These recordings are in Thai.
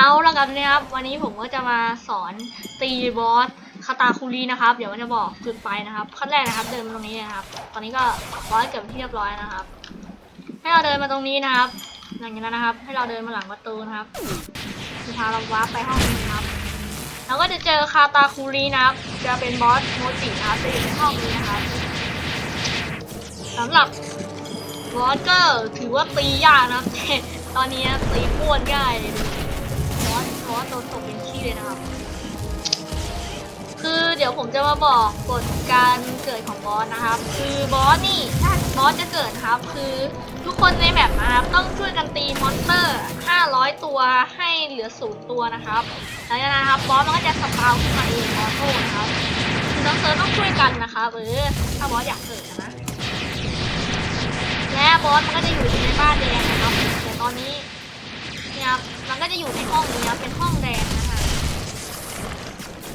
เอาละครับนี่ยครับ วันนี้ผมก็จะมาสอนตีบอสคาตาคุรีนะครับ เดี๋ยวมันจะบอกจุดไปนะครับขั้นแรกนะครับ เดินมาตรงนี้นะครับ ตอนนี้ก็บอสเกือบที่เรียบร้อยนะครับ ให้เราเดินมาตรงนี้นะครับอย่างนี้นะครับ ให้เราเดินมาหลังประตูนะครับจะพาเราวาร์ปไปห้องนี้ครับเราก็จะเจอคาตาคุรีนะครับ จะเป็นบอสโมจินะครับจะอยู่ในห้องนี้นะครับสำหรับบอสก็ถือว่าตียากนะครับตอนนี้ตีป้วนง่ายเลย บอสบอสโดนตกเป็นขี้เลยนะครับ คือเดี๋ยวผมจะมาบอกกฎการเกิดของบอสนะครับ คือบอสนี่ถ้าบอสจะเกิดครับ คือทุกคนในแมปนะครับต้องช่วยกันตีมอนสเตอร์ 500 ตัวให้เหลือศูนย์ตัวนะครับหลังจากนั้นครับบอสมันก็จะสปาวขึ้นมาเองออโต้นะครับคือน้องเซิร์ฟต้องช่วยกันนะครับเออถ้าบอสอยากเกิดนะและบอสมันก็จะอยู่ในบ้านแดงนะครับแต่ตอนนี้ เนี่ยครับมันก็จะอยู่ในห้องนี้ครับเป็นห้องแดงนะคะ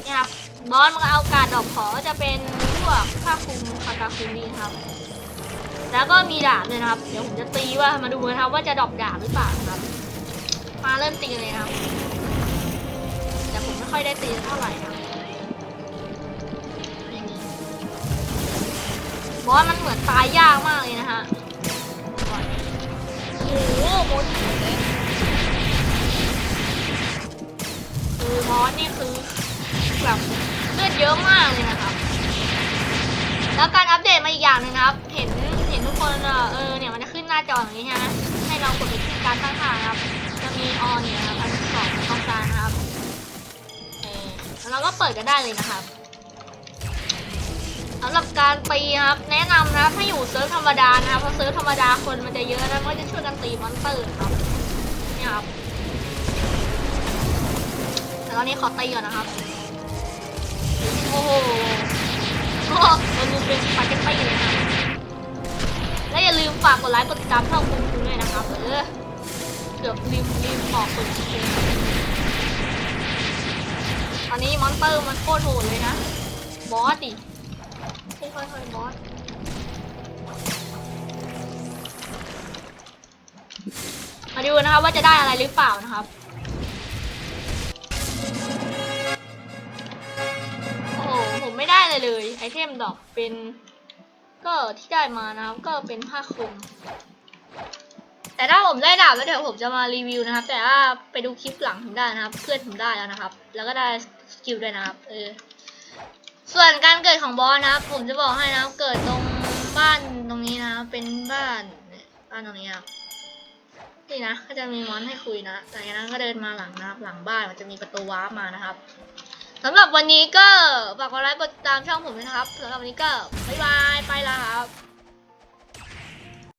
เนี่ยครับบอสมันก็เอาการดอกขอจะเป็นพวกผ้าคลุมคาตาคุรีครับ แล้วก็มีดาบเลยนะครับ เดี๋ยวผมจะตีว่ามาดูนะครับ ว่าจะดอกดาบหรือเปล่านะครับ มาเริ่มตีกันเลยนะครับ แต่ผมไม่ค่อยได้ตีเท่าไหร่นะครับบอสมันเหมือนตายยากมากเลยนะฮะโอ้โหโมจิ แบบเลือดเยอะมากเลยนะครับ แล้วการอัปเดตมาอีกอย่างหนึ่งครับ เห็นเห็นทุกคนเออเนี่ยมันจะขึ้นหน้าจออย่างนี้ใช่ไหมให้เรากดไปที่การตั้งค่าครับ จะมีออนเนี่ยครับอันที่สองต้องการนครับเออแล้วเราก็เปิดกันได้เลยนะครับสำหรับการตีครับ แนะนำนะถ้าอยู่เซิร์ฟธรรมดานะครับเพราะเซิร์ฟธรรมดาคนมันจะเยอะแล้วมันก็จะช่วยกันตีมอนสเตอร์ครับเนี่ยครับแต่ตอนนี้ขอตีก่อนนะครับากกดไลค์กดติดตามช่องคุณคุณด้วยนะครับเออเกือบลืมลืมบอกคนจริงตอนนี้มอนสเตอร์มันโคตรโหดเลยนะ บอสดิค่อยๆบอสมาดูนะครับว่าจะได้อะไรหรือเปล่านะครับโอ้โหผมไม่ได้เลยเลยไอเทมดอกเป็น ก็ที่ได้มานะครับก็เป็นผ้าคลุม แต่ถ้าผมได้ดาบแล้วเดี๋ยวผมจะมารีวิวนะครับ แต่ว่าไปดูคลิปหลังผมได้นะครับ เพื่อนผมได้แล้วนะครับ แล้วก็ได้สกิลด้วยนะครับเออส่วนการเกิดของบอสนะครับ ผมจะบอกให้นะครับ เกิดตรงบ้านตรงนี้นะเป็นบ้านเนี่ยบ้านตรงนี้ครับนี่นะก็จะมีมอนให้คุยนะหลังจากนั้นก็เดินมาหลังนะครับ หลังบ้านมันจะมีประตูว้ามานะครับ สำหรับวันนี้ก็ฝากกดไลค์กดติดตามช่องผมด้วยนะครับสำหรับวันนี้ก็บ๊ายบายไปแล้วครับ